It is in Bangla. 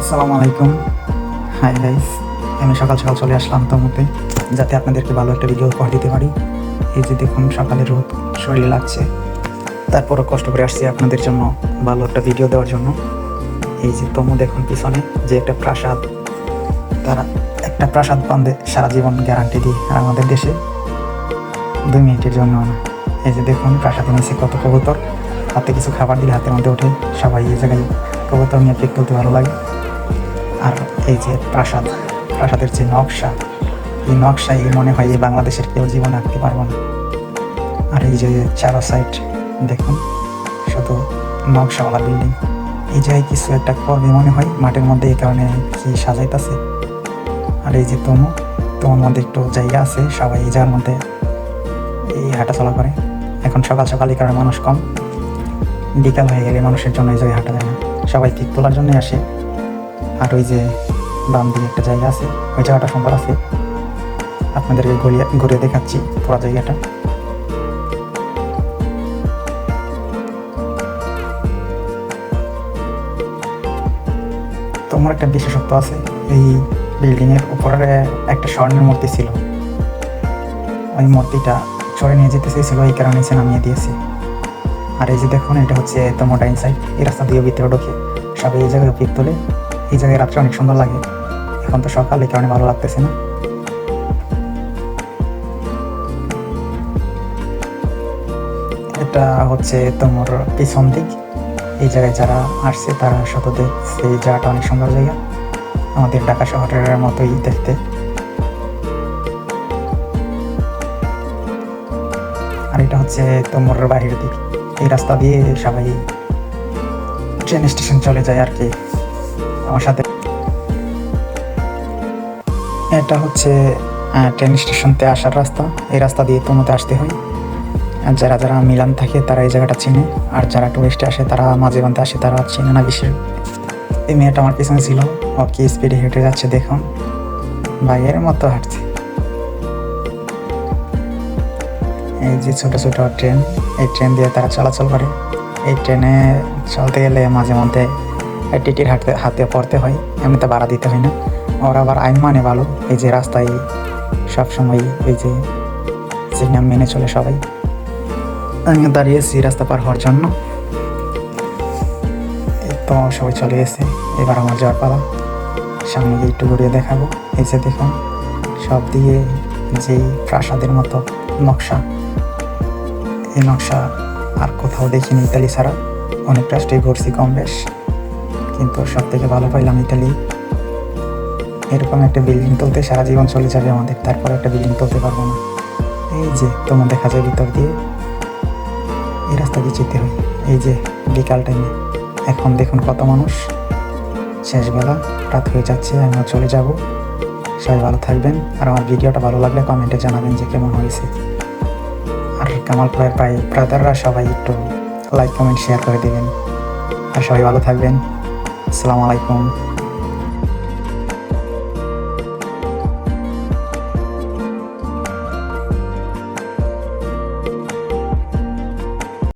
আসসালামু আলাইকুম। হাই গাইস আমি সকাল সকাল চলে আসলাম তোমাতে, যাতে আপনাদেরকে ভালো একটা ভিডিও করে দিতে পারি। এই যে দেখুন, সকালের রোদ, শরীরে লাগছে। তারপরও কষ্ট করে আসছি আপনাদের জন্য ভালো একটা ভিডিও দেওয়ার জন্য। এই যে তমু দেখুন পিছনে, যে একটা প্রাসাদ। তারা একটা প্রাসাদ বান্ধে সারা জীবন গ্যারান্টি দিই আর আমাদের দেশে। দুই মিনিটের জন্য এই যে দেখুন প্রাসাদের নিচে কত কবুতর। হাতে কিছু খাবার দিলে হাতের মধ্যে ওঠে। সবাই এই জায়গায় কবুতর নিয়ে পিক তুলতে ভালো লাগে। আর এই যে প্রাসাদ, প্রাসাদের যে নকশা, এই নকশা এই মনে হয় এই বাংলাদেশের কেউ জীবনে আঁকতে পারব না। আর এই যে চারো সাইড দেখুন, শুধু নকশাওয়ালা বিল্ডিং এই জায়গায় কিছু একটা করবে মনে হয়, মাঠের মধ্যে এই কারণে কি সাজাইতেছে। আর এই যে তমু তোমার মধ্যে একটু জায়গা আছে, সবাই এই জায়গার মধ্যে এই হাঁটাচলা করে। এখন সকাল সকাল এই কারণে মানুষ কম। বিকাল হয়ে গেলে মানুষের জন্য এই জায়গায় হাঁটা যায় না। সবাই পিক তোলার জন্যই আসে। আর ওই যে বাম দিকে একটা জায়গা আছে, ওই জায়গাটা সুন্দর আছে। আপনাদেরকে ঘুরিয়ে ঘুরে দেখাচ্ছি পুরো জায়গাটা। তোমার একটা বিশেষত্ব আছে, এই বিল্ডিং এর উপরে একটা স্বর্ণের মূর্তি ছিল। ওই মূর্তিটা চড়ে নিয়ে যেতে চেয়েছিল, এই কারণে সে নামিয়ে দিয়েছে। আর এই যে দেখুন, এটা হচ্ছে তোমার ডাইন সাইড, এই রাস্তা দিয়ে ভিতরে ঢোকে সবাই এই জায়গায় পিক তোলে এই জায়গায় রাত্রে অনেক সুন্দর লাগে। এখন তো সকাল এই কারণে ভালো লাগতেছে না। এটা হচ্ছে তোমার পিছন দিক। এই জায়গায় যারা আসছে, তারা শত দেখছে এই জায়গাটা অনেক সুন্দর জায়গা। আমাদের ঢাকা শহরের মতোই দেখতে। আর এটা হচ্ছে তোমার বাহির দিক। এই রাস্তা দিয়ে সবাই ট্রেন স্টেশন চলে যায় আর কি। আমার সাথে। এটা হচ্ছে ট্রেন স্টেশনতে আসার রাস্তা। এই রাস্তা দিয়ে তোমাতে আসতে হয়। আর যারা যারা মিলান থাকে, তারা এই জায়গাটা চিনে। আর যারা টুরিস্টে আসে, তারা মাঝে মাঝে আসে, তারা চিনে না বেশি। এই মেয়েটা আমার পিছনে ছিল। ও কি স্পিডে হেঁটে যাচ্ছে দেখুন ভাইয়ের মতো হাঁটছে। এই যে ছোট ছোট ট্রেন এই ট্রেন দিয়ে তারা চলাচল করে। এই ট্রেনে চলতে গেলে মাঝে মধ্যে টিকিট হাতে হাতে পড়তে হয়, এমনিতে ভাড়া দিতে হয় না। ওরা আবার আইন মানে ভালো, এই যে রাস্তায় সবসময় এই যে সিগন্যাল মেনে চলে সবাই। আমি দাঁড়িয়েছি রাস্তা পার হওয়ার জন্য। তো সবাই চলে গেছে, এবার আমার যাওয়ার পালা। সামনে একটু ঘুরিয়ে দেখাবো, এই যে দেখুন, সব দিয়ে যে প্রাসাদের মতো নকশা। এই নকশা আর কোথাও দেখিনি ইতালি ছাড়া, অনেক রাষ্ট্রেই ঘুরছি কম বেশ। কিন্তু সব থেকে ভালো পাইলাম ইতালি। এরকম একটা বিল্ডিং তুলতে সারা জীবন চলে যাবে আমাদের, তারপর একটা বিল্ডিং তুলতে পারব না। এই যে, তোমার দেখা যায় ভিতর দিয়ে। এই রাস্তা দিয়ে যেতে হয়। এই যে, বিকাল টাইমে এখন দেখুন কত মানুষ। শেষবেলা রাত হয়ে যাচ্ছে, আমিও চলে যাব। সবাই ভালো থাকবেন। আর আমার ভিডিওটা ভালো লাগলে কমেন্টে জানাবেন যে কেমন হয়েছে। আর কামালপুরের প্রায় ব্রাদাররা সবাই একটু লাইক কমেন্ট শেয়ার করে দেবেন। আর সবাই ভালো থাকবেন। আসসালামু আলাইকুম।